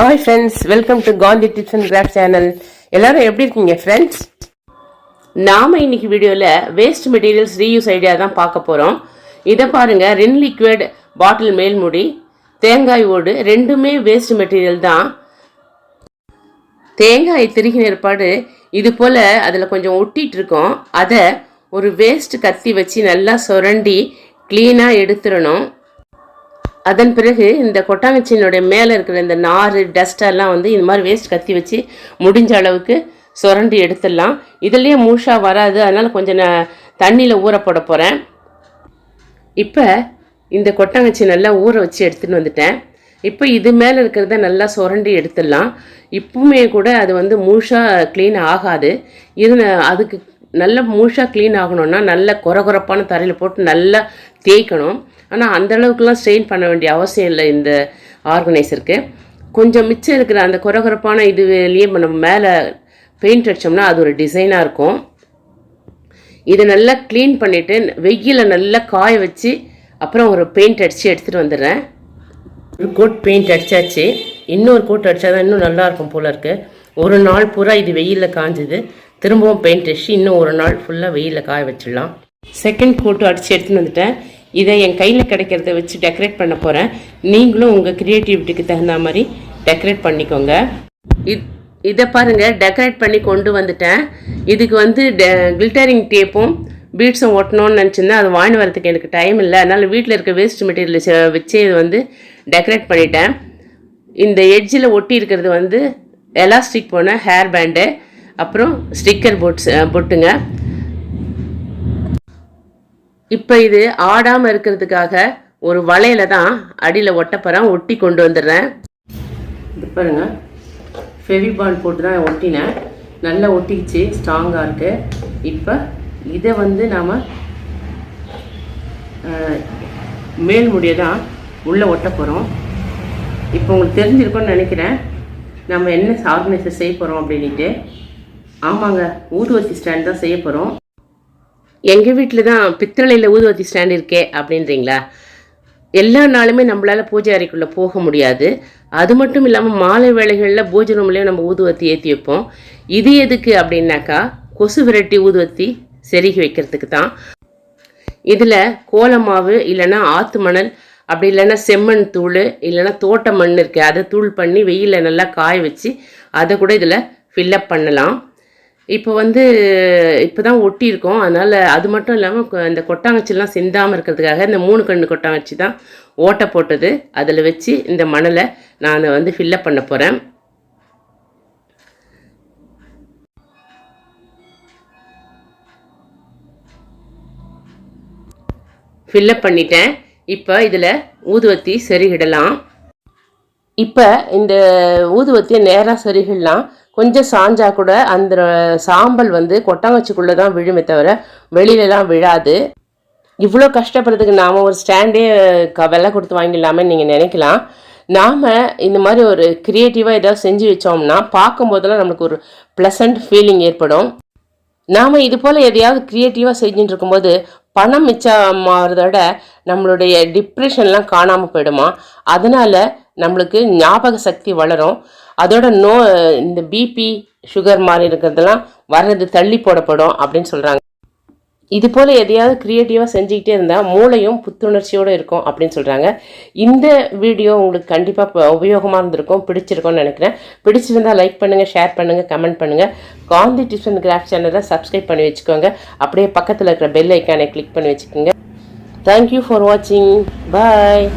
Hi friends welcome to Kanthi tips and craft channel எல்லாரும் எப்படி இருக்கீங்க ஃப்ரெண்ட்ஸ் நாம இன்னைக்கு வீடியோவில் வேஸ்ட் மெட்டீரியல்ஸ் ரீயூஸ் ஐடியா தான் பார்க்க போகிறோம் இதை பாருங்கள் ரின் லிக்விட் பாட்டில் மேல்முடி தேங்காய் ஓடு ரெண்டுமே வேஸ்ட் மெட்டீரியல் தான். தேங்காய் திருகின ஏற்பாடு இது போல் அதில் கொஞ்சம் ஒட்டிகிட்டு இருக்கோம். அதை ஒரு வேஸ்ட் கத்தி வச்சு நல்லா சுரண்டி க்ளீனாக எடுத்துடணும். அதன் பிறகு இந்த கொட்டாங்கச்சியினுடைய மேலே இருக்கிற இந்த நார் டஸ்டெல்லாம் வந்து இந்த மாதிரி வேஸ்ட் கத்தி வச்சு முடிஞ்ச அளவுக்கு சுரண்டி எடுத்துடலாம். இதுலேயே மூஷா வராது. அதனால் கொஞ்சம் நான் தண்ணியில் ஊற போட போகிறேன் இப்போ இந்த கொட்டாங்கச்சி நல்லா ஊற வச்சு எடுத்துன்னு வந்துட்டேன். இப்போ இது மேலே இருக்கிறத நல்லா சுரண்டி எடுத்துடலாம். இப்பவுமே கூட அது வந்து முழுசாக க்ளீன் ஆகாது. இது அதுக்கு நல்ல முழுசாக க்ளீன் ஆகணும்னா நல்ல குறகுறப்பான தரையில் போட்டு நல்லா தேய்க்கணும். ஆனால் அந்த அளவுக்குலாம் ஸ்ட்ரெயின் பண்ண வேண்டிய அவசியம் இல்லை இந்த ஆர்கனைசருக்கு கொஞ்சம் மிச்சம் இருக்கிற அந்த குறகுறப்பான இதுலேயே நம்ம மேலே பெயிண்ட் அடிச்சோம்னா அது ஒரு டிசைனாக இருக்கும். இதை நல்லா க்ளீன் பண்ணிவிட்டு வெயில நல்லா காய வச்சு அப்புறம் ஒரு பெயிண்ட் அடித்து எடுத்துகிட்டு வந்துடுறேன். ஒரு கோட் பெயிண்ட் அடிச்சாச்சு. இன்னொரு கோட் அடித்தா தான் இன்னும் நல்லா இருக்கும் போல ஒரு நாள் பூரா இது வெயிலில் காஞ்சுது. திரும்பவும் பெயிண்ட் அடிச்சு இன்னும் ஒரு நாள் ஃபுல்லாக வெயிலில் காய வச்சிடலாம். செகண்ட் கோட்டு அடித்து எடுத்துன்னு வந்துட்டேன். இதை என் கையில் கிடைக்கிறத வச்சு டெக்கரேட் பண்ண போகிறேன் நீங்களும் உங்கள் க்ரியேட்டிவிட்டிக்கு தகுந்த மாதிரி டெக்கரேட் பண்ணிக்கோங்க. இது இதை பாருங்கள் டெக்கரேட் பண்ணி கொண்டு வந்துட்டேன். இதுக்கு வந்து கில்டரிங் டேப்பும் பீட்ஸும் ஒட்டணும்னு நினச்சிருந்தேன். அது வாங்கி வரதுக்கு எனக்கு டைம் இல்லை. அதனால் வீட்டில் இருக்க வேஸ்ட் மெட்டீரியல் வச்சு இது வந்து டெக்கரேட் பண்ணிட்டேன். இந்த எட்ஜில் ஒட்டி இருக்கிறது வந்து எலாஸ்டிக் போன ஹேர் பேண்டு அப்புறம் ஸ்டிக்கர் பொட்ஸ் பொட்டுங்க. இப்போ இது ஆடாமல் இருக்கிறதுக்காக ஒரு வளையல தான் அடியில் ஒட்டப்பறம் ஒட்டி கொண்டு வந்துடுறேன். இது பாருங்க. ஃபெவிபான் போட்டு தான் ஒட்டினேன். நல்லா ஒட்டிக்கிச்சு. ஸ்ட்ராங்காக இருக்கு. இப்போ இதை வந்து நாம் மேல் முடியை தான் உள்ளே ஒட்ட போகிறோம் இப்போ உங்களுக்கு தெரிஞ்சிருக்கோன்னு நினைக்கிறேன். நம்ம என்ன ஆர்கனைசர் செய்ய போகிறோம் அப்படின்ட்டு ஆமாங்க ஊதுவத்தி ஸ்டாண்ட் தான் செய்ய போகிறோம் எங்கள் வீட்டில் தான் பித்தளையில் ஊதுவத்தி ஸ்டாண்ட் இருக்கே அப்படின்றீங்களா? எல்லா நாளுமே நம்மளால் பூஜை அறைக்குள்ளே போக முடியாது. அது மட்டும் இல்லாமல் மாலை வேளைகளில் பூஜை ரூம்லேயும் நம்ம ஊதுவத்தி ஏற்றி வைப்போம். இது எதுக்கு அப்படின்னாக்கா கொசு விரட்டி ஊதுவத்தி செருகி வைக்கிறதுக்கு தான். இதில் கோலமாவு இல்லைன்னா ஆற்று மணல் அப்படி இல்லைன்னா செம்மண் தூள் இல்லைன்னா தோட்ட மண் இருக்குது அதை தூள் பண்ணி வெயிலில் நல்லா காய வச்சு அதை கூட இதில் ஃபில்லப் பண்ணலாம். இப்போ வந்து இப்போ தான் ஒட்டியிருக்கோம். அதனால் அது மட்டும் இல்லாமல் இந்த கொட்டாங்கச்சிலாம் சிந்தாமல் இருக்கிறதுக்காக இந்த மூணு கண்ணு கொட்டாங்கச்சி தான் ஓட்டை போட்டது. அதில் வச்சு இந்த மணலை நான் வந்து ஃபில்லப் பண்ண போகிறேன் ஃபில்லப் பண்ணிட்டேன். இப்போ இதில் ஊதுவத்தி செருகிடலாம். இப்போ இந்த ஊதுவத்தியை நேராக செருகிடலாம். கொஞ்சம் சாஞ்சா கூட அந்த சாம்பல் வந்து கொட்டாங்கச்சிக்குள்ளே தான் விழுமே தவிர வெளியிலலாம் விழாது. இவ்வளோ கஷ்டப்படுறதுக்கு நாம் ஒரு ஸ்டாண்டே க வெலை கொடுத்து வாங்கிடலாமே நீங்கள் நினைக்கலாம். நாம் இந்த மாதிரி ஒரு க்ரியேட்டிவாக ஏதாவது செஞ்சு வச்சோம்னா பார்க்கும்போதெல்லாம் நம்மளுக்கு ஒரு ப்ளசண்ட் ஃபீலிங் ஏற்படும். நாம் இது போல் எதையாவது க்ரியேட்டிவாக செஞ்சுட்டு இருக்கும்போது பணம் மிச்சமாகிறத விட நம்மளுடைய டிப்ரெஷன்லாம் காணாமல் போயிடுமா? அதனால் நம்மளுக்கு ஞாபக சக்தி வளரும். அதோட நோ இந்த பிபி சுகர் மாதிரி இருக்கிறதெல்லாம் வர்றது தள்ளி போடப்படும் அப்படின்னு சொல்கிறாங்க இது போல் எதையாவது க்ரியேட்டிவாக செஞ்சுக்கிட்டே இருந்தால் மூளையும் புத்துணர்ச்சியோடு இருக்கும் அப்படின்னு சொல்கிறாங்க இந்த வீடியோ உங்களுக்கு கண்டிப்பாக உபயோகமாக இருந்திருக்கும் பிடிச்சிருக்கும்னு நினைக்கிறேன். பிடிச்சிருந்தா லைக் பண்ணுங்கள் ஷேர் பண்ணுங்கள் கமெண்ட் பண்ணுங்கள் காந்தி டிப்ஸ் அண்ட் கிராஃப்ட் சேனலை சப்ஸ்கிரைப் பண்ணி வச்சுக்கோங்க. அப்படியே பக்கத்தில் இருக்கிற பெல் ஐக்கானை கிளிக் பண்ணி வச்சுக்கோங்க. தேங்க்யூ ஃபார் வாட்சிங் பாய்